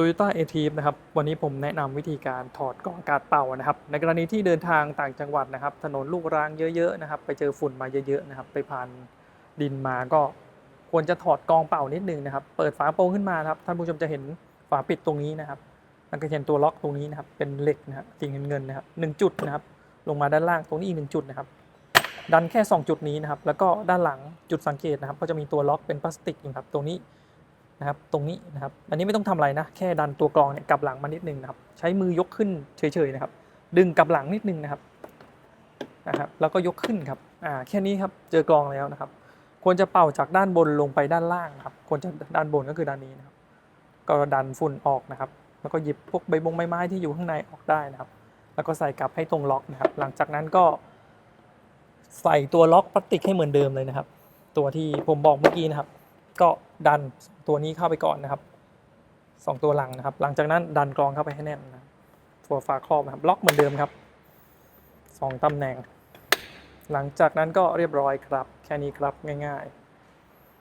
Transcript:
Toyota a t นะครับวันนี้ผมแนะนำวิธีการถอดกรองกาศเป่านะครับ ในกรณีที่เดินทางต่างจังหวัดนะครับ ถนนลูกรังเยอะๆนะครับ ไปเจอฝุ่นมาเยอะๆนะครับ ไปผ่านดินมาก็ควรจะถอดกองเป่านิดนึงนะครับ เปิดฝาโปรงขึ้นมาครับท่านผู้ชมจะเห็นฝาปิดตรงนี้นะครับมันก็จะเห็นตัวล็อกตรงนี้นะครับ เป็นเหล็กนะครับสีเงินเงินๆนะครับหนึ่งจุดนะครับ ลงมาด้านล่างตรงนี้อีกหนึ่งจุดนะครับ ดันแค่ 2 จุดนี้นะครับ แล้วก็ด้านหลังจุดสังเกตนะครับ ก็จะมีตัวล็อกเป็นพลาสติกอยู่ครับ ตรงนี้ นะครับตรงนี้นะครับอันนี้ไม่ต้องทำอะไรนะแค่ดันตัวกรองเนี่ยกลับหลังมานิดนึงนะครับใช้มือยกขึ้นเฉยๆนะครับ ดึงกลับหลังนิดนึงนะครับนะครับแล้วก็ยกขึ้นครับอ่าแค่นี้ครับเจอกรองแล้วนะครับ ควรจะเป่าจากด้านบนลงไปด้านล่างครับควรจะด้านบนก็คือด้านนี้นะครับ ก็ดันฝุ่นออกนะครับ แล้วก็หยิบพวกใบบงใบไม้ที่อยู่ข้างในออกได้นะครับ แล้วก็ใส่กลับให้ตรงล็อกนะครับ หลังจากนั้นก็ ใส่ตัวล็อกพลาสติกให้เหมือนเดิมเลยนะครับ ตัวที่ผมบอกเมื่อกี้นะครับ ก็ ดันตัวนี้เข้าไปก่อนนะครับสองตัวหลังนะครับ หลังจากนั้นดันกรองเข้าไปให้แน่นนะตัวฝาครอบนะครับ ล็อกเหมือนเดิมครับสองตำแหน่ง หลังจากนั้นก็เรียบร้อยครับ แค่นี้ครับง่าย ๆ